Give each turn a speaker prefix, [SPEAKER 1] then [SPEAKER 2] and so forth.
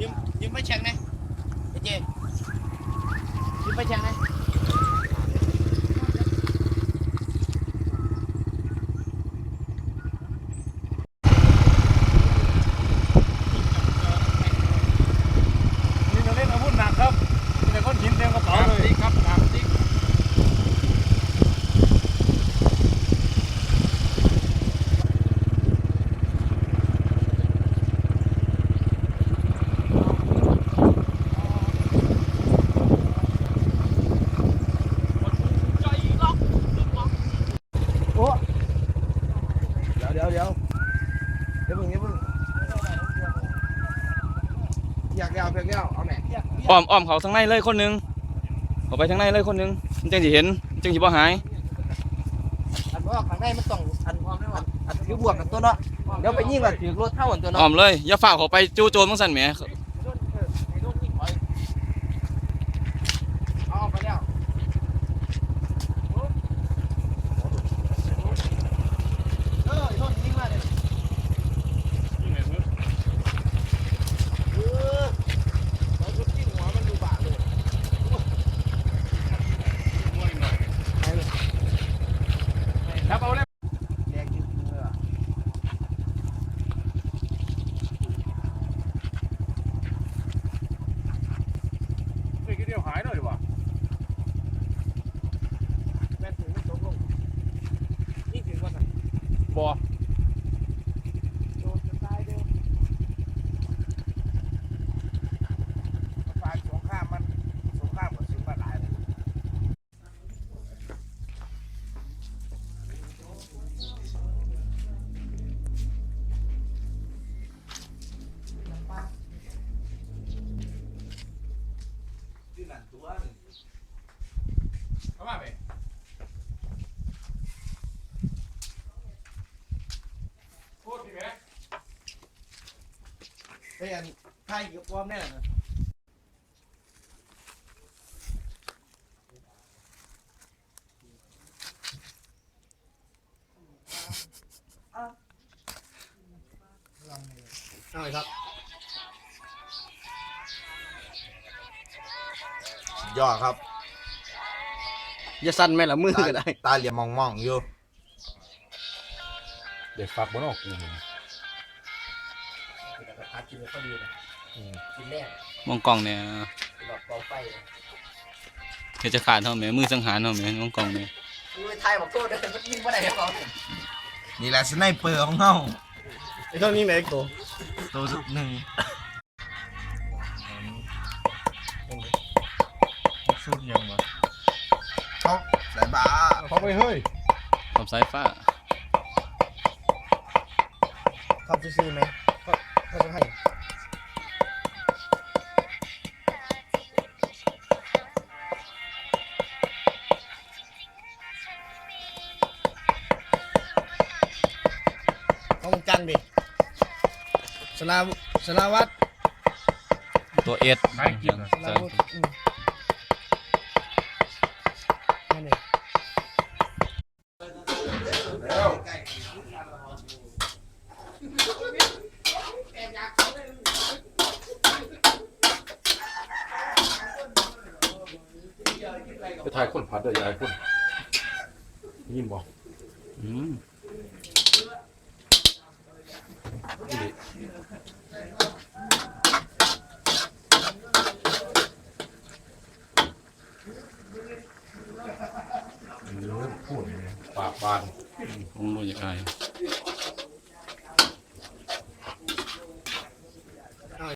[SPEAKER 1] ยืมยืมไปเช็งนะไอ้เจยืมไปเช็งนะ
[SPEAKER 2] นี่เราเล่นอาวุธหนักครับมีแต่ก้อนหินเต็มกระเป๋าเลยครับหนักจริง
[SPEAKER 1] โอ้ เดี๋ยวเดี๋ยวเดี๋ยวเดี๋ยวเพิ่งเดี๋ยวเพิ่งอยากเดียวเพียงเดียวเอาแม่
[SPEAKER 3] อ้อมอ้อมเขาทางในเลยคนหนึงเขาไปทางในเลยคนหนึงมันจึงสิเห็นมันจึงสิบ่หาย
[SPEAKER 1] อันว่าข้างในมันต้องอันอันอันถือบวกกับตัวเนาะเดี๋ยวไปยิงกับถือรถเท่ากันตัวเนาะ
[SPEAKER 3] อ้อมเลยอย่าฝ่าเขาไปจู่โจมจังซั่นแหม
[SPEAKER 1] เอาไปแล้วเออไอ้โน่นยิงมาเลยเออแล้วชุดที่หัวมันดูบาดเลยไปเลย
[SPEAKER 2] ครับเอาเลย
[SPEAKER 1] แดงจริงๆเลยอะ
[SPEAKER 2] เดียวหายหน่อยว่ะ
[SPEAKER 1] แม่ถึงไม่ตกลงนี่ถึงว่า
[SPEAKER 2] ไงบ่
[SPEAKER 1] เฮ้ยอันไทยกับความแน่นะเอาเลยครับ
[SPEAKER 4] ยอดครับ
[SPEAKER 1] อย่าสั่นแม่ละมือ
[SPEAKER 4] ตา
[SPEAKER 1] ก็ได้
[SPEAKER 4] ตาเหลี่ยมมองมองๆอยู่
[SPEAKER 2] เด็กฝากบนออกกูมึง
[SPEAKER 1] พัดกินก็ดีนะกินแน่
[SPEAKER 3] มองกล้องเนี่ย
[SPEAKER 1] หลอดเบาไฟ
[SPEAKER 3] เฮ็ดจะขาดเฮาแหมมือสังหารเฮาแหมมองกล้องเนี่ย
[SPEAKER 1] มือไทยบอกโทษเลยมันยิงไม่ได้ครับ
[SPEAKER 4] นี่แหละสไนเปอร์ของเฮา
[SPEAKER 1] ไอ้เท่านี้ไหนตัว
[SPEAKER 4] ตัวสุดหนึ่งสุดยังวะเขาสายบ้า
[SPEAKER 2] เขาไปเฮ้ย
[SPEAKER 3] ขอบสายฟ้า
[SPEAKER 1] ครับซื้อไหม ก็ก็จะให้ต้องจันดิสลาสลาวัต
[SPEAKER 3] ตัวเอ็ด
[SPEAKER 2] ใครกินอะ
[SPEAKER 1] สลาวุธอืมนั่นเอง
[SPEAKER 2] ไปถ่ายคนพั ดเด้อยายคนยินบอก
[SPEAKER 3] อืม
[SPEAKER 2] พูดปากบาน
[SPEAKER 3] คงบ่อยากอาย